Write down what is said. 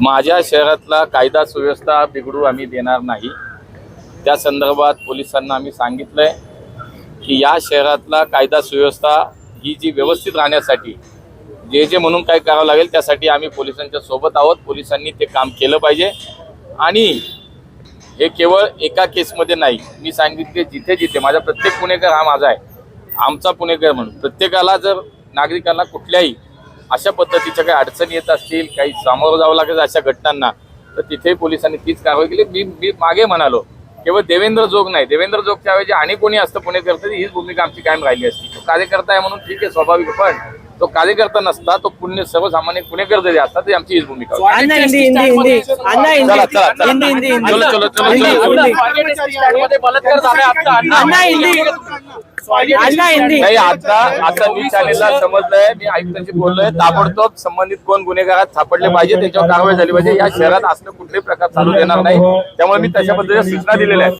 माझ्या शहरातला कायदा सुव्यवस्था बिघडू आम्ही देणार नाही. त्या संदर्भात पोलिसांना आम्ही सांगितलं आहे की या शहरातला कायदा सुव्यवस्था ही जी व्यवस्थित राहण्यासाठी जे जे म्हणून काय करावं लागेल त्यासाठी आम्ही पोलिसांच्या सोबत आहोत. पोलिसांनी ते काम केलं पाहिजे. आणि हे केवळ एका केसमध्ये नाही मी सांगितले जिथे जिथे. माझा प्रत्येक पुणेकर हा माझा आहे. आमचा पुणेकर म्हणून. प्रत्येकाला जर नागरिकांना कुठल्याही अशा पद्धतीच्या काही अडचणी येत असतील काही सामोरं जावं लागेल अशा घटनांना तर तिथे पोलिसांनी तीच कारवाई केली. मी मी मागे म्हणालो केवळ देवेंद्र जोग नाही देवेंद्र जोगच्या ऐवजी आणि कोणी असतं पुणेकर करतं हीच भूमिका आमची कायम राहिली असती. तो कार्यकर्ता आहे म्हणून ठीक आहे स्वाभाविक पण तो कार्यकर्ता नसता तो पुण्य सर्वसामान्य पुणेकर जरी असता तरी आमची हीच भूमिका होती. अन्ना हिंदी हिंदी हिंदी. अन्ना हिंदी. चला, चला, चला. हिंदी हिंदी हिंदी. चलो, चलो, चलो, हिंदी, चलो. हिंदी. अन्ना हिंदी. अन्ना हिंदी. नाही आता आता मी चॅनेलला समजलंय मी आयुक्तांशी बोललोय. ताबडतोब संबंधित कोण गुन्हेगारात सापडले पाहिजे त्याच्यावर कारवाई झाली पाहिजे. या शहरात असलं कुठलेही प्रकार चालू देणार नाही. त्यामुळे मी तशा पद्धतीच्या सूचना दिलेल्या आहेत.